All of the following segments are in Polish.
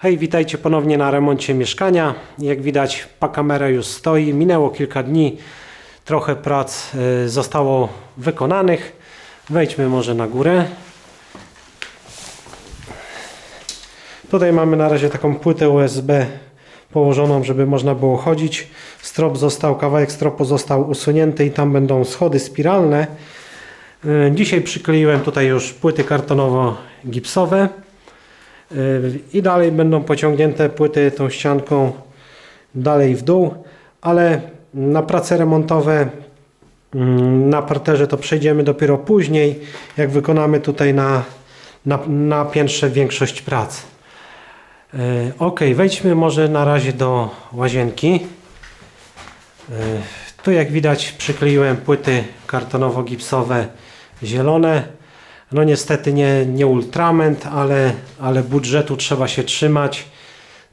Hej, witajcie ponownie na remoncie mieszkania. Jak widać, kamera już stoi. Minęło kilka dni, trochę prac y, zostało wykonanych. Wejdźmy może na górę. Tutaj mamy na razie taką płytę USB położoną, żeby można było chodzić. Strop został, kawałek stropu został usunięty i tam będą schody spiralne. Y, Dzisiaj przykleiłem tutaj już płyty kartonowo-gipsowe. Y, I dalej będą pociągnięte płyty tą ścianką dalej w dół, ale na prace remontowe mm, na parterze to przejdziemy dopiero później, jak wykonamy tutaj na, na, na piętrze większość prac. Y, Ok, wejdźmy może na razie do łazienki. Y, Tu jak widać przykleiłem płyty kartonowo-gipsowe zielone. No niestety nie, nie ultrament, ale, ale budżetu trzeba się trzymać.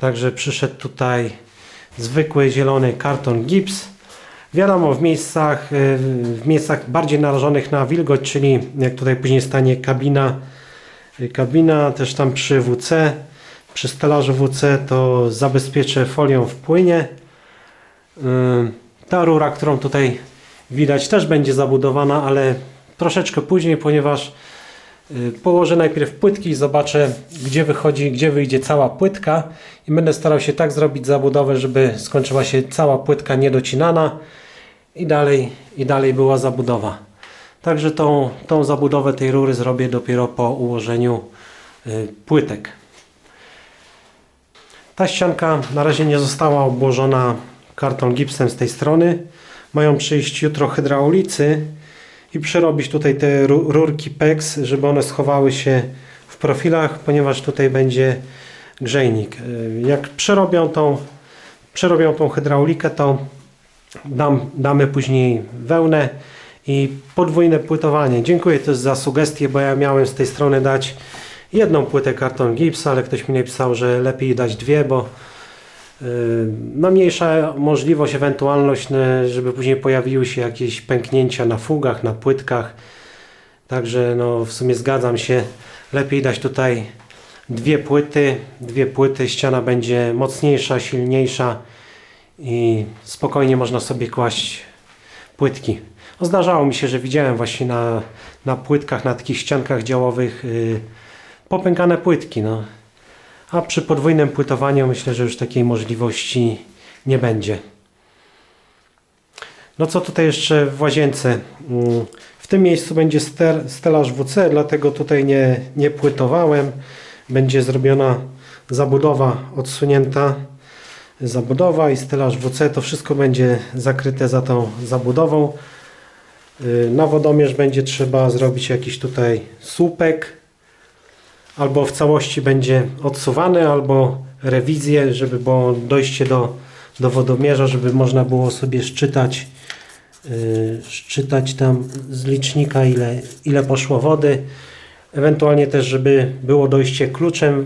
Także przyszedł tutaj zwykły zielony karton gips. Wiadomo, w miejscach, y, w miejscach bardziej narażonych na wilgoć, czyli jak tutaj później stanie kabina, y, kabina też tam przy WC, przy stelażu WC, to zabezpieczę folią w płynie. Y, Ta rura, którą tutaj widać, też będzie zabudowana, ale troszeczkę później, ponieważ położę najpierw płytki i zobaczę, gdzie wychodzi, gdzie wyjdzie cała płytka i będę starał się tak zrobić zabudowę, żeby skończyła się cała płytka niedocinana i dalej, i dalej była zabudowa. Także tą, tą zabudowę tej rury zrobię dopiero po ułożeniu y, płytek. Ta ścianka na razie nie została obłożona karton gipsem z tej strony. Mają przyjść jutro hydraulicy i przerobić tutaj te ru- rurki PEX, żeby one schowały się w profilach, ponieważ tutaj będzie grzejnik. Y, Jak przerobią tą, przerobią tą hydraulikę, to dam, damy później wełnę i podwójne płytowanie. Dziękuję też za sugestie, bo ja miałem z tej strony dać jedną płytę karton gips, ale ktoś mi napisał, że lepiej dać dwie, bo no mniejsza możliwość, ewentualność, yy, żeby później pojawiły się jakieś pęknięcia na fugach, na płytkach. Także no w sumie zgadzam się. Lepiej dać tutaj dwie płyty, dwie płyty, ściana będzie mocniejsza, silniejsza i spokojnie można sobie kłaść płytki. No, zdarzało mi się, że widziałem właśnie na, na płytkach, na takich ściankach działowych yy, popękane płytki. No. A przy podwójnym płytowaniu myślę, że już takiej możliwości nie będzie. No co tutaj jeszcze w łazience? Mm, W tym miejscu będzie stelaż WC, dlatego tutaj nie, nie płytowałem. Będzie zrobiona zabudowa odsunięta. Zabudowa i stelaż WC, to wszystko będzie zakryte za tą zabudową. Yy, Na wodomierz będzie trzeba zrobić jakiś tutaj słupek, albo w całości będzie odsuwany, albo rewizję, żeby było dojście do, do wodomierza, żeby można było sobie szczytać, yy, szczytać tam z licznika ile, ile poszło wody. Ewentualnie też, żeby było dojście kluczem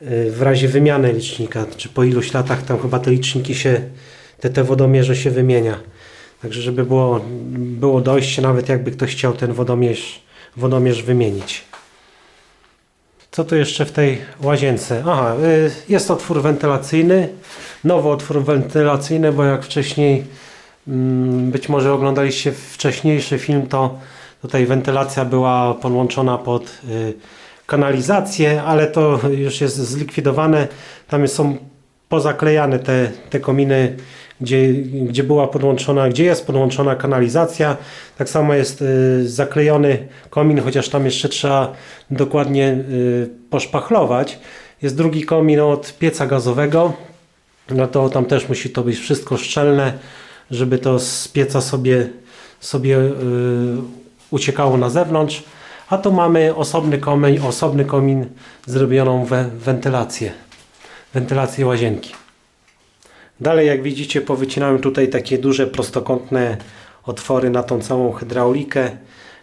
yy, w razie wymiany licznika, czy po iluś latach tam chyba te liczniki się, te, te wodomierze się wymienia. Także żeby było, było dojście, nawet jakby ktoś chciał ten wodomierz, wodomierz wymienić. Co tu jeszcze w tej łazience? Aha, y, jest otwór wentylacyjny. Nowy otwór wentylacyjny, bo jak wcześniej mm, być może oglądaliście wcześniejszy film, to tutaj wentylacja była podłączona pod y, kanalizację, ale to już jest zlikwidowane. Tam są pozaklejane te, te kominy, gdzie, gdzie była podłączona, gdzie jest podłączona kanalizacja. Tak samo jest y, zaklejony komin, chociaż tam jeszcze trzeba dokładnie y, poszpachlować. Jest drugi komin od pieca gazowego. No to tam też musi to być wszystko szczelne, żeby to z pieca sobie, sobie y, uciekało na zewnątrz. A tu mamy osobny komin, osobny komin zrobioną we, wentylację, wentylację łazienki. Dalej, jak widzicie, powycinałem tutaj takie duże prostokątne otwory na tą całą hydraulikę.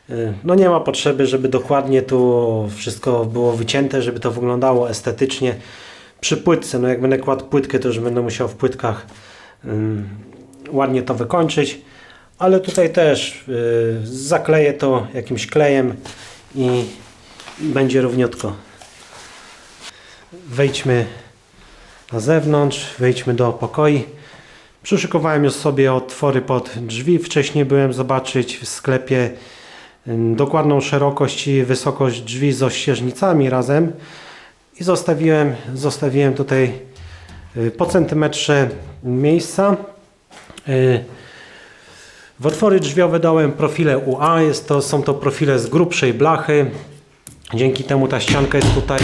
Y, No nie ma potrzeby, żeby dokładnie tu wszystko było wycięte, żeby to wyglądało estetycznie. Przy płytce, no jak będę kładł płytkę, to już będę musiał w płytkach ym, ładnie to wykończyć. Ale tutaj też y, zakleję to jakimś klejem i, i będzie równiutko. wejdźmy na zewnątrz, wejdźmy do pokoi. Przyszykowałem już sobie otwory pod drzwi. Wcześniej byłem zobaczyć w sklepie ym, dokładną szerokość i wysokość drzwi z ościeżnicami razem i zostawiłem, zostawiłem tutaj y, po centymetrze miejsca. Y, W otwory drzwiowe dałem profile UA, jest to, są to profile z grubszej blachy. Dzięki temu ta ścianka jest tutaj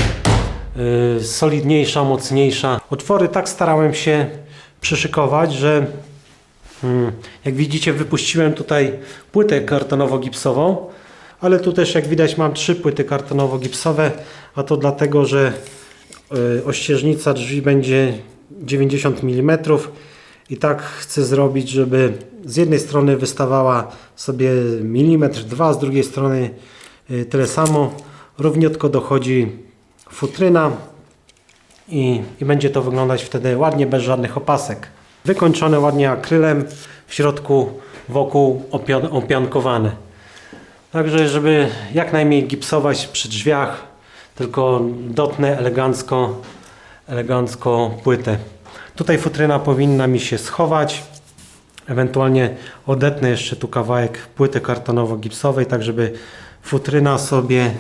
solidniejsza, mocniejsza. Otwory tak starałem się przyszykować, że mm, jak widzicie wypuściłem tutaj płytę kartonowo-gipsową, ale tu też jak widać mam trzy płyty kartonowo-gipsowe, a to dlatego, że y, ościeżnica drzwi będzie 90 mm i tak chcę zrobić, żeby z jednej strony wystawała sobie milimetr, dwa, z drugiej strony y, tyle samo. Równiutko dochodzi futryna i, i będzie to wyglądać wtedy ładnie, bez żadnych opasek. Wykończone ładnie akrylem, w środku wokół opian- opiankowane. Także, żeby jak najmniej gipsować przy drzwiach, tylko dotnę elegancko, elegancko płytę. Tutaj futryna powinna mi się schować. Ewentualnie odetnę jeszcze tu kawałek płyty kartonowo-gipsowej, tak żeby futryna sobie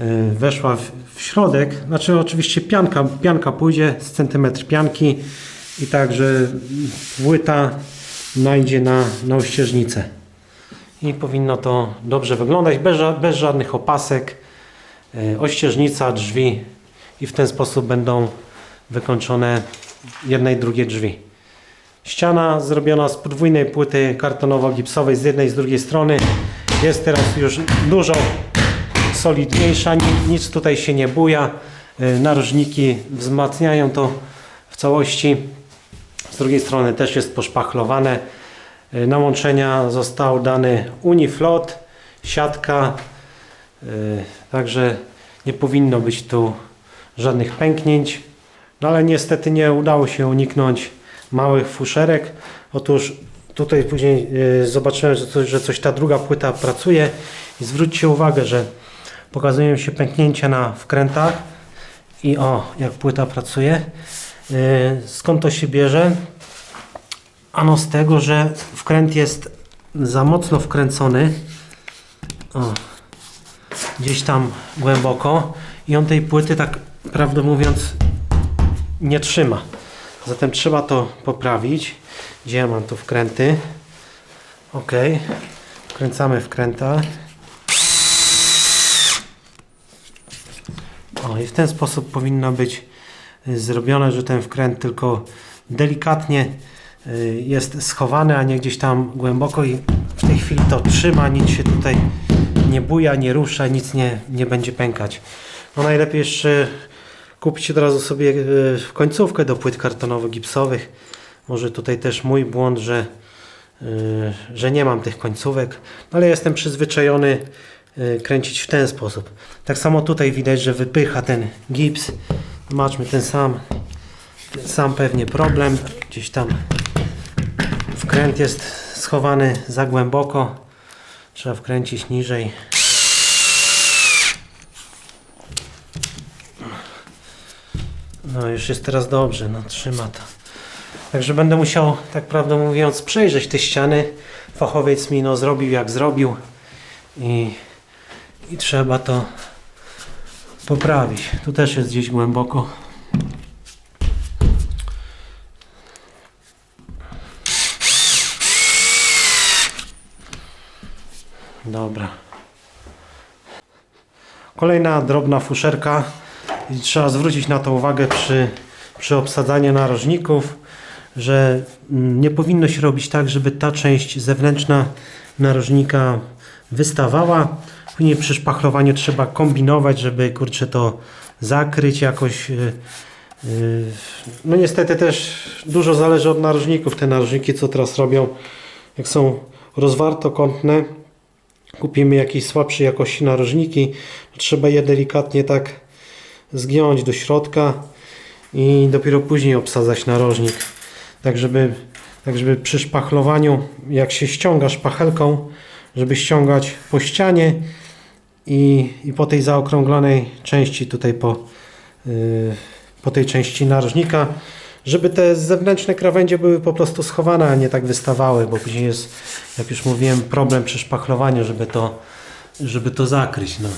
y, weszła w, środek. Znaczy oczywiście pianka, pianka pójdzie z centymetr pianki i tak, że płyta najdzie na, na ościeżnicę. I powinno to dobrze wyglądać, bez, bez żadnych opasek. y, Ościeżnica, drzwi i w ten sposób będą wykończone jedne i drugie drzwi. Ściana zrobiona z podwójnej płyty kartonowo-gipsowej z jednej i z drugiej strony jest teraz już dużo solidniejsza, ni- nic tutaj się nie buja. Y, Narożniki wzmacniają to w całości. Z drugiej strony też jest poszpachlowane. Y, Na łączenia został dany Uniflot, siatka, y, także nie powinno być tu żadnych pęknięć. No ale niestety nie udało się uniknąć małych fuszerek. Otóż tutaj później zobaczyłem, że coś, że coś ta druga płyta pracuje i zwróćcie uwagę, że pokazują się pęknięcia na wkrętach i o, jak płyta pracuje. Y, Skąd to się bierze? Ano z tego, że wkręt jest za mocno wkręcony. O, gdzieś tam głęboko i on tej płyty tak prawdę mówiąc nie trzyma. Zatem trzeba to poprawić. Gdzie ja mam tu wkręty? Ok. Wkręcamy wkręta. O, i w ten sposób powinno być y, zrobione, że ten wkręt tylko delikatnie y, jest schowany, a nie gdzieś tam głęboko i w tej chwili to trzyma, nic się tutaj nie buja, nie rusza, nic nie, nie będzie pękać. No najlepiej jeszcze kupić od razu sobie y, końcówkę do płyt kartonowo-gipsowych. Może tutaj też mój błąd, że, że nie mam tych końcówek, no ale jestem przyzwyczajony kręcić w ten sposób. Tak samo tutaj widać, że wypycha ten gips. Zobaczmy ten sam, ten sam pewnie problem. Gdzieś tam wkręt jest schowany za głęboko. Trzeba wkręcić niżej. No już jest teraz dobrze, no trzyma to. Także będę musiał, tak prawdę mówiąc, przejrzeć te ściany. Fachowiec mi no zrobił jak zrobił i, i trzeba to poprawić. Tu też jest gdzieś głęboko. Dobra. Kolejna drobna fuszerka i trzeba zwrócić na to uwagę przy, przy obsadzaniu narożników, że nie powinno się robić tak, żeby ta część zewnętrzna narożnika wystawała. Później przy szpachlowaniu trzeba kombinować, żeby kurczę to zakryć jakoś. yy, yy. No niestety też dużo zależy od narożników. Te narożniki, co teraz robią, jak są rozwartokątne, kupimy jakieś słabszej jakości narożniki, trzeba je delikatnie tak zgiąć do środka i dopiero później obsadzać narożnik. Tak żeby, tak żeby przy szpachlowaniu, jak się ściąga szpachelką, żeby ściągać po ścianie i, i po tej zaokrąglonej części tutaj po y, po tej części narożnika, żeby te zewnętrzne krawędzie były po prostu schowane, a nie tak wystawały, bo później jest, jak już mówiłem, problem przy szpachlowaniu, żeby to, żeby to zakryć. No.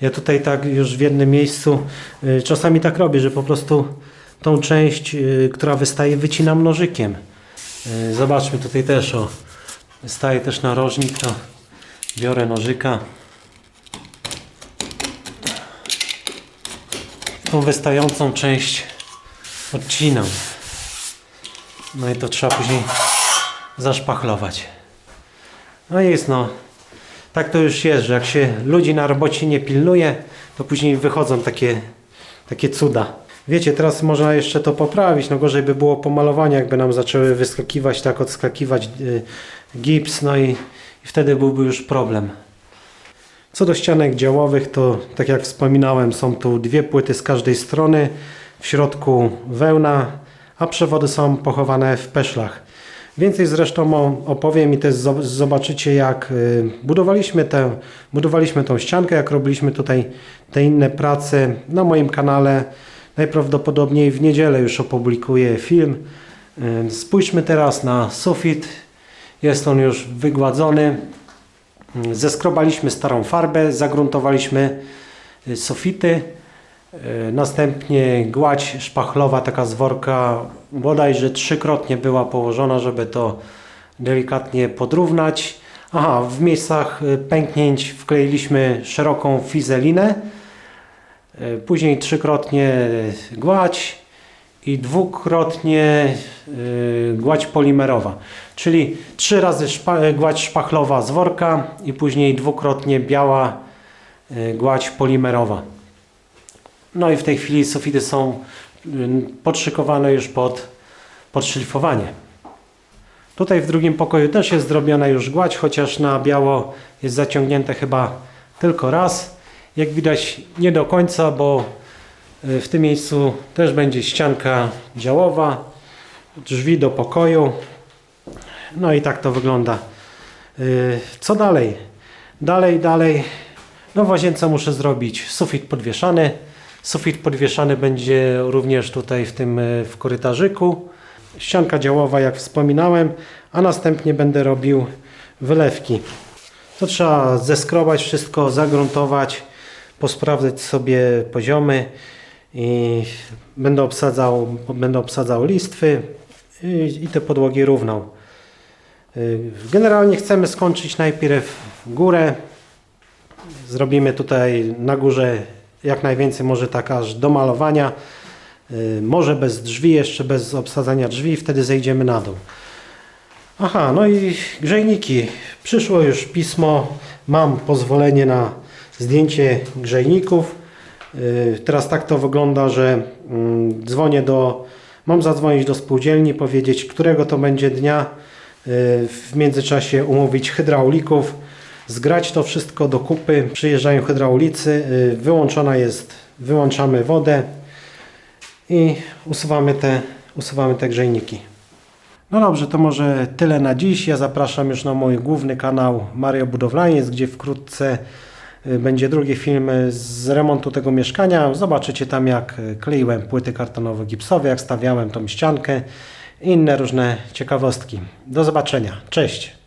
Ja tutaj tak już w jednym miejscu y, czasami tak robię, że po prostu tą część, y, która wystaje, wycinam nożykiem. Y, Zobaczmy tutaj też, o, wystaje też narożnik, to biorę nożyka. Tą wystającą część odcinam. No i to trzeba później zaszpachlować. No jest no. Tak to już jest, że jak się ludzi na robocie nie pilnuje, to później wychodzą takie, takie cuda. Wiecie, teraz można jeszcze to poprawić, no gorzej by było pomalowanie, jakby nam zaczęły wyskakiwać, tak odskakiwać y, gips, no i, i wtedy byłby już problem. Co do ścianek działowych, to tak jak wspominałem, są tu dwie płyty z każdej strony, w środku wełna, a przewody są pochowane w peszlach. Więcej zresztą opowiem i też zo- zobaczycie jak y, budowaliśmy tę, budowaliśmy tą ściankę, jak robiliśmy tutaj te inne prace na moim kanale. Najprawdopodobniej w niedzielę już opublikuję film. Y, Spójrzmy teraz na sufit. Jest on już wygładzony. Zeskrobaliśmy starą farbę, zagruntowaliśmy y, sofity, y, następnie gładź szpachlowa, taka z worka, bodajże trzykrotnie była położona, żeby to delikatnie podrównać. Aha, w miejscach y, pęknięć wkleiliśmy szeroką fizelinę, później trzykrotnie gładź, i dwukrotnie y, gładź polimerowa. Czyli trzy razy szpa, gładź szpachlowa z worka i później dwukrotnie biała y, gładź polimerowa. No i w tej chwili sufity są y, podszykowane już pod, pod szlifowanie. Tutaj w drugim pokoju też jest zrobiona już gładź, chociaż na biało jest zaciągnięte chyba tylko raz. Jak widać nie do końca, bo y, w tym miejscu też będzie ścianka działowa, drzwi do pokoju. No i tak to wygląda. Y, Co dalej? Dalej, dalej. No w łazience muszę zrobić sufit podwieszany. Sufit podwieszany będzie również tutaj w tym y, w korytarzyku. Ścianka działowa, jak wspominałem, a następnie będę robił wylewki. To trzeba zeskrobać wszystko, zagruntować, posprawdzać sobie poziomy i będę obsadzał, będę obsadzał listwy i, i te podłogi równał. Y, Generalnie chcemy skończyć najpierw górę. Zrobimy tutaj na górze jak najwięcej, może tak aż do malowania. Y, Może bez drzwi, jeszcze bez obsadzania drzwi, wtedy zejdziemy na dół. Aha, no i grzejniki. Przyszło już pismo. Mam pozwolenie na zdjęcie grzejników. Y, Teraz tak to wygląda, że mm, dzwonię do. Mam zadzwonić do spółdzielni, powiedzieć, którego to będzie dnia. Y, W międzyczasie umówić hydraulików, zgrać to wszystko do kupy. Przyjeżdżają hydraulicy, y, wyłączona jest, wyłączamy wodę i usuwamy te, usuwamy te grzejniki. No dobrze, to może tyle na dziś. Ja zapraszam już na mój główny kanał Mario Budowlaniec, gdzie wkrótce będzie drugi film z remontu tego mieszkania. Zobaczycie tam jak y, kleiłem płyty kartonowo-gipsowe, jak stawiałem tą ściankę i inne różne ciekawostki. Do zobaczenia. Cześć!